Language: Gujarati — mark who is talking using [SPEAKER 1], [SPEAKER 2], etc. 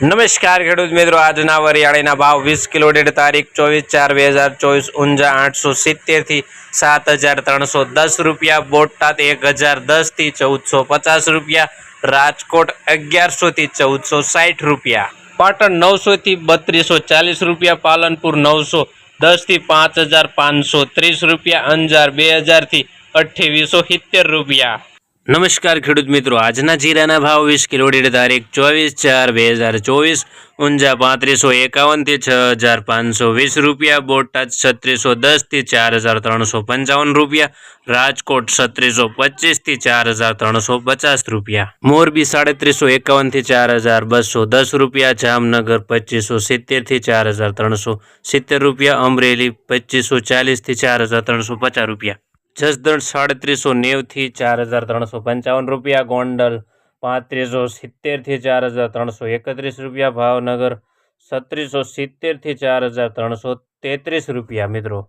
[SPEAKER 1] નમસ્કાર ખેડૂત મિત્રો, આજના વરિયાળીના ભાવ વીસ કિલો દીઠ તારીખ ચોવીસ ચાર બે હજાર ચોવીસ ઊંઝા આઠસો સિત્તેરથી સાત હજાર ત્રણસો દસ રૂપિયા, બોટાદ એક હજાર દસથી ચૌદસો પચાસ રૂપિયા, રાજકોટ અગિયારસો થી ચૌદસો સાઠ રૂપિયા. પાટણ નવસો થી બત્રીસો ચાલીસ રૂપિયા, પાલનપુર નવસો દસથી પાંચ હજાર પાંચસો ત્રીસ રૂપિયા, અંજાર બે હજારથી અઠ્ઠાવીસો સિત્તેર રૂપિયા. નમસ્કાર ખેડૂત મિત્રો. આજના જીરાના ભાવ વીસ કિલો દીઠ તારીખ ચોવીસ ચાર બે હજાર ચોવીસ, ઊંઝા પાંત્રીસો એકાવનથી છ હજાર પાંચસો વીસ રૂપિયા, બોટાદ છત્રીસો દસથી ચાર હજાર ત્રણસો પંચાવન રૂપિયા, રાજકોટ છત્રીસો પચીસથી ચાર હજાર ત્રણસો પચાસ રૂપિયા. મોરબી સાડત્રીસો એકાવનથી ચાર હજાર બસો દસ રૂપિયા, જામનગર પચીસો સિત્તેરથી ચાર હજાર ત્રણસો સિત્તેર રૂપિયા, અમરેલી પચીસો ચાલીસથી ચાર હજાર ત્રણસો પચાસ રૂપિયા. જસદણ સાડત્રીસો નેવથી ચાર હજાર ત્રણસો પંચાવન રૂપિયા, ગોંડલ પાંત્રીસો સિત્તેરથી ચાર હજાર ત્રણસો એકત્રીસ રૂપિયા, ભાવનગર સત્રીસો સિત્તેરથી ચાર હજાર ત્રણસો તેત્રીસ રૂપિયા મિત્રો.